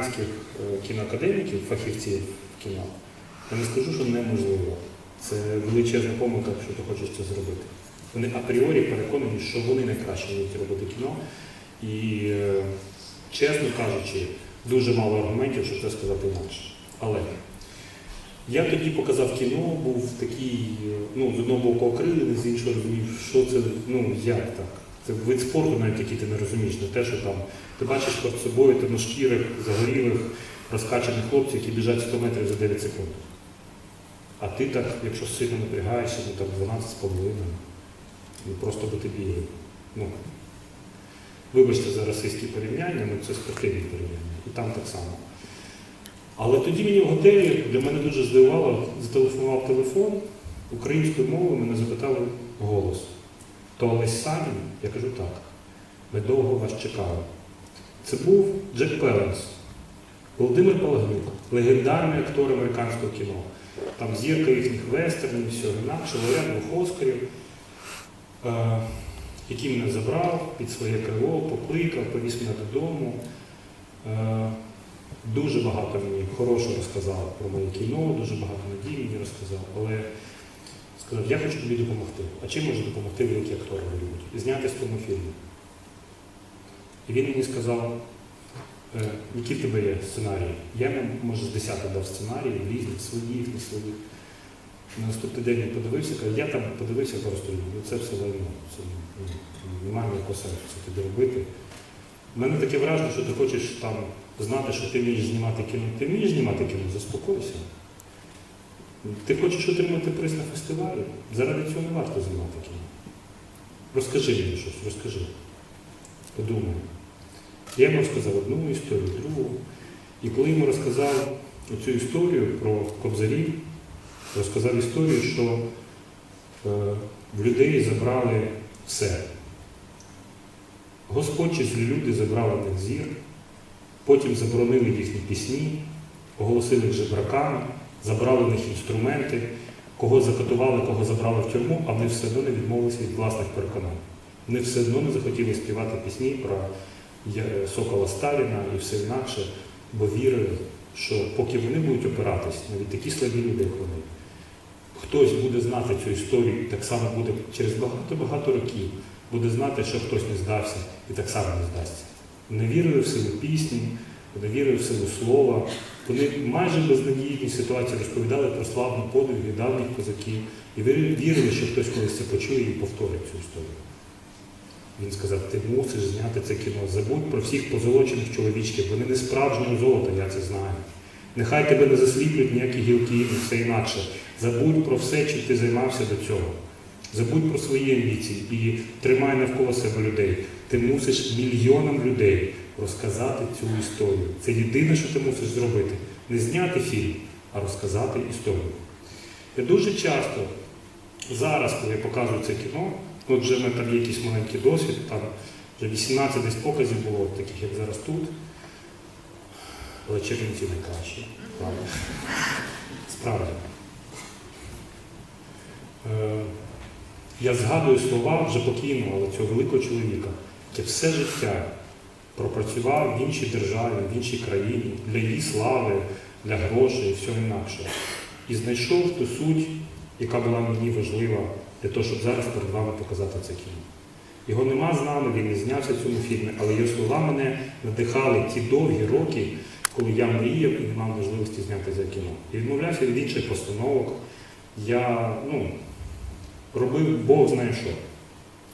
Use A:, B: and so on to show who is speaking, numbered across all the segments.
A: американських е, кіноакадеміків, фахівців кіно, я не скажу, що неможливо. Це величезна помилка, якщо ти хочеш це зробити. Вони апріорі переконані, що вони найкраще вміють робити кіно. І, е, чесно кажучи, дуже мало аргументів, щоб це сказати інакше. Але я тоді показав кіно, був такий, е, ну, з одного боку окрилений, з іншого розумів, що це, ну як так. Це вид спорту, навіть який ти не розумієш, не те, що там ти бачиш перед собою темношкірих, загорілих, розкачаних хлопців, які біжать 100 метрів за 9 секунд. А ти так, якщо сильно напрягаєшся, ну так 12 з половиною, ну просто би ти бігав. Ну, вибачте за російські порівняння, ну це спортивні порівняння. І там так само. Але тоді мені в готелі для мене дуже здивувало, зателефонував телефон, українською мовою мене запитали голос. То Олесь Санін? Я кажу так. Ми довго вас чекали. Це був Джек Пеленс, Володимир Палагнюк, легендарний актор американського кіно. Там зірка їхніх вестернів, всього інакше, двох Оскарів, е, який мене забрав під своє крило, покликав, повіз мене додому. Е, Дуже багато мені хорошого розказав про моє кіно, дуже багато надій мені розказав, але я хочу тобі допомогти. А чим може допомогти великий актор Голлівуді? Зняти з тому фільму. І він мені сказав, «Е, які в тебе є сценарії? Я може, з десяток дав сценарії, різних, своїх, не своїх. На наступний день він подивився, каже, я там подивився просто, ну це все лайно, це ну, немає ніякого сенсу це тобі робити. У мене таке враження, що ти хочеш там знати, що ти вмієш знімати кіно. Ти вмієш знімати кіно, заспокойся. Ти хочеш отримати приз на фестивалі? Заради цього не варто знімати кіно. Розкажи мені щось, розкажи. Подумай. Я йому розказав одну історію, другу. І коли йому розказав цю історію про кобзарів, розказав історію, що е, в людей забрали все. Господь чи злі люди забрали в зір, потім заборонили їхні пісні, оголосили їх жебраками, забрали в них інструменти, кого закатували, кого забрали в тюрму, а вони все одно не відмовилися від власних переконань. Вони все одно не захотіли співати пісні про Сокола Сталіна і все інакше, бо вірили, що поки вони будуть опиратись, навіть такі слабі люди, як вони, хтось буде знати цю історію, і так само буде через багато-багато років, буде знати, що хтось не здався і так само не здасться. Вони вірили в силу пісні, вони вірили в силу слова. Вони майже безнадійній ситуації розповідали про славну подвиги давніх козаків і вірили, що хтось колись це почує і повторить цю історію. Він сказав, ти мусиш зняти це кіно, забудь про всіх позолочених чоловічків, вони не справжнього золота, я це знаю. Нехай тебе не засліплюють ніякі гілки і все інакше. Забудь про все, чим ти займався до цього. Забудь про свої амбіції і тримай навколо себе людей. Ти мусиш мільйонам людей розказати цю історію. Це єдине, що ти мусиш зробити. Не зняти фільм, а розказати історію. Я дуже часто зараз, коли я показую це кіно, ну, от вже в мене там є якийсь маленький досвід, там вже 18 десь показів було, таких як зараз тут. Але Чернівці найкращі, правда. Справді. Е, я згадую слова вже покійного, але цього великого чоловіка, який все життя пропрацював в іншій державі, в іншій країні, для її слави, для грошей і всього інакше. І знайшов ту суть, яка була мені важлива для того, щоб зараз перед вами показати це кіно. Його нема з нами, він не знявся в цьому фільмі, але його слова мене надихали ті довгі роки, коли я мріяв і не мав можливості зняти за кіно. І відмовлявся від інших постановок. Я ну, робив Бог знає що.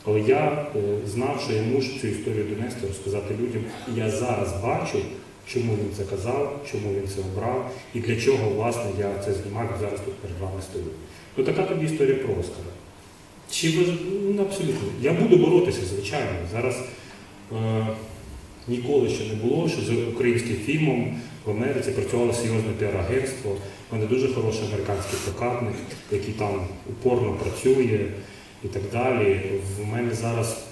A: Але я е, знав, що я мушу цю історію донести, розказати людям. І я зараз бачу, чому він це казав, чому він це обрав і для чого, власне, я це знімав зараз тут перед вами стою. Ну така тобі історія про Оскара. Чи ви ну, абсолютно. Я буду боротися, звичайно. Зараз е, ніколи ще не було, що з українським фільмом в Америці працювало серйозне піар-агентство. У мене дуже хороший американський прокатник, який там упорно працює і так далі. В мене зараз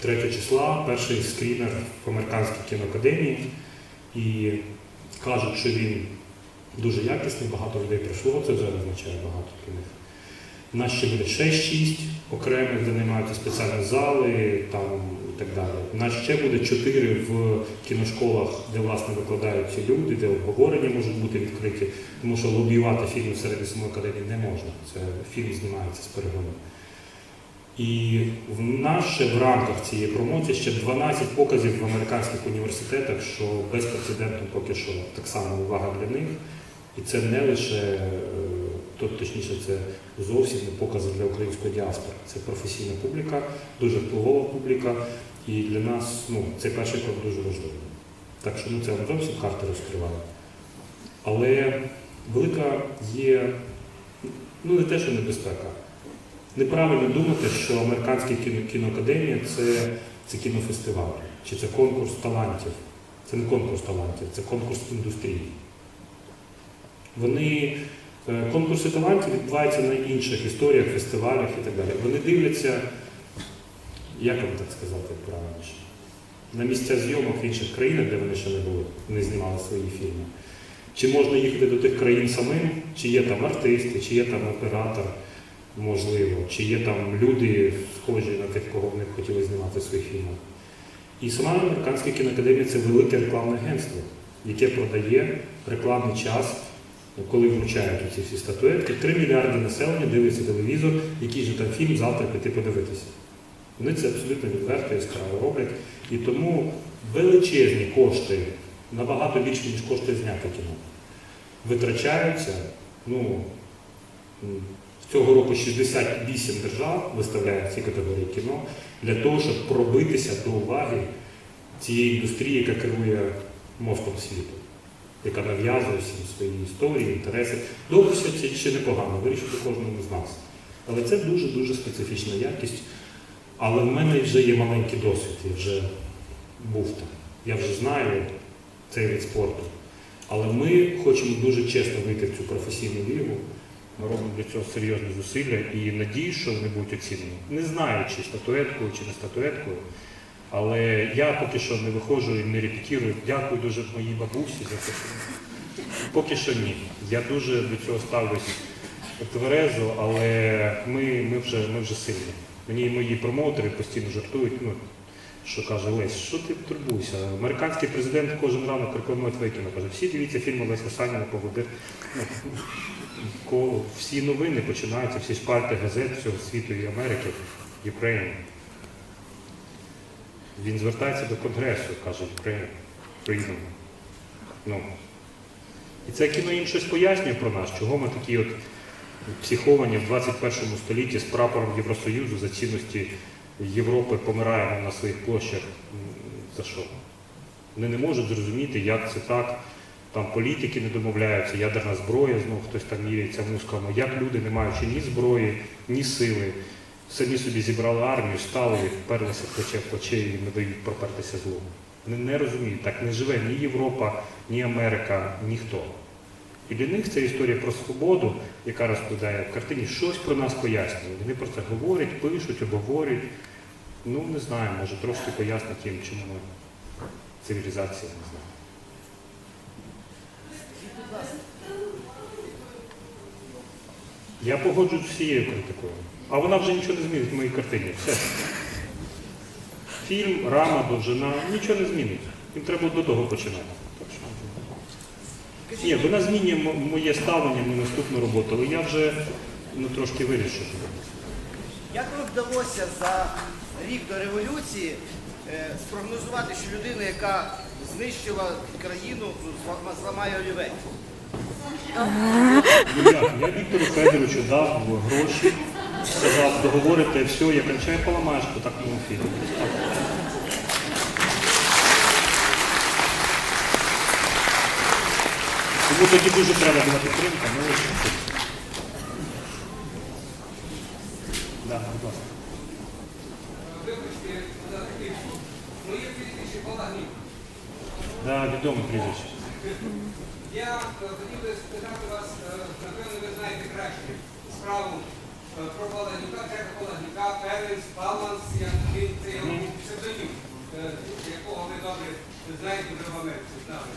A: 3 числа перший скрінер в американській кіноакадемії і кажуть, що він дуже якісний, багато людей прийшло, це вже означає багато для них. У нас ще буде ще 6 окремих, де наймаються спеціальні зали, там так далі. У нас ще буде чотири в кіношколах, де власне викладають ці люди, де обговорення можуть бути відкриті, тому що лобіювати фільм всередині самої академії не можна. Це фільм знімається з перегону. І в нас в рамках цієї промоції ще 12 показів в американських університетах, що безпрецедентно поки що так само увага для них. І це не лише, е, то, точніше, це зовсім не покази для української діаспори. Це професійна публіка, дуже впливова публіка. І для нас ну, цей перший крок дуже важливий. Так що ну, це вам зовсім карти розкриває. Але велика є, ну не те, що небезпека. Неправильно думати, що американська кіно, кіноакадемія це, це кінофестиваль, чи це конкурс талантів. Це не конкурс талантів, це конкурс індустрії. Вони, е, конкурси талантів відбуваються на інших історіях, фестивалях і так далі. Вони дивляться, як вам так сказати правильніше, на місця зйомок в інших країнах, де вони ще не були, не знімали свої фільми. Чи можна їхати до тих країн самим, чи є там артисти, чи є там оператор, можливо, чи є там люди, схожі на тих, кого вони б хотіли знімати в своїх фільмах. І сама американська кіноакадемія це велике рекламне агентство, яке продає рекламний час, коли вручають ці всі статуетки. 3 мільярди населення дивиться телевізор, який же там фільм завтра піти подивитися. Вони це абсолютно відверто яскраво роблять. І тому величезні кошти, набагато більше, ніж кошти зняти кіно, витрачаються. Ну, цього року 68 держав виставляють ці категорії кіно для того, щоб пробитися до уваги цієї індустрії, яка керує мозком світу, яка нав'язує всім свої історії, інтереси. Добре, що це ще непогано, вирішити кожному з нас. Але це дуже-дуже специфічна якість. Але в мене вже є маленький досвід, я вже був там. Я вже знаю цей вид спорту. Але ми хочемо дуже чесно вийти в цю професійну лігу. Ми робимо для цього серйозні зусилля і надію, що вони будуть оцінені. Не знаю, чи статуеткою, чи не статуеткою. Але я поки що не виходжу і не репетирую. Дякую дуже моїй бабусі за що поки що ні. Я дуже до цього ставлюсь тверезо, але ми, ми, вже, ми вже сильні. Мені мої промоутери постійно жартують. Ну, що каже Лесь, що ти турбуєшся? Американський президент кожен ранок рекламує твоє кіно. Каже, всі дивіться фільми Леся Саніна поводир. Всі новини починаються, всі шпальти газет всього світу і Америки, Ukraine. Він звертається до Конгресу, каже Ukraine, Freedom. Ну. І це кіно їм щось пояснює про нас, чого ми такі от психовані в 21 столітті з прапором Євросоюзу за цінності Європи помираємо на своїх площах. За що? Вони не можуть зрозуміти, як це так. Там політики не домовляються, ядерна зброя, знову хтось там міряється мусками. Як люди, не маючи ні зброї, ні сили, самі собі зібрали армію, стали, вперлися плече в плече і не дають пропертися злому. Вони не розуміють, так не живе ні Європа, ні Америка, ніхто. І для них це історія про свободу, яка розповідає в картині, щось про нас пояснює. Вони про це говорять, пишуть, обговорюють. Ну, не знаю, може трошки пояснить їм, чому цивілізація, не знаю. Я погоджуюсь з всією критикою. А вона вже нічого не змінить в моїй картині. Все. Фільм, рама, довжина, нічого не змінить. Їм треба до того починати. Ні, вона змінює моє ставлення на наступну роботу, але я вже ну, трошки вирішив.
B: Як вам вдалося за рік до революції е, спрогнозувати, що людина, яка знищила країну, зламає олівець?
A: Я Віктору Федоровичу дав гроші, сказав, договорите все, я кончаю поламаєш по такому фільму. Тому тоді дуже треба була підтримка, ну ось. Да, будь ласка.
C: Вибачте, такий моє прізвище Палагнів.
A: Да, відоме прізвище.
C: Я е, хотів би спитати вас, е, напевно, ви знаєте краще справу е, про Палагнюка, Джека Палагнюка, Певенс, Баланс, як він це його псевдонім, якого ви добре знаєте вже в Америці знали.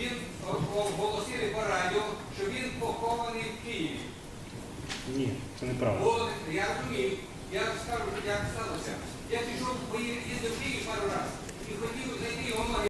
C: Він о- оголосив по радіо, що він похований в Києві.
A: Ні, це неправда.
C: Я розумію. Я скажу, як сталося. Я пішов поїздив в Київ пару разів.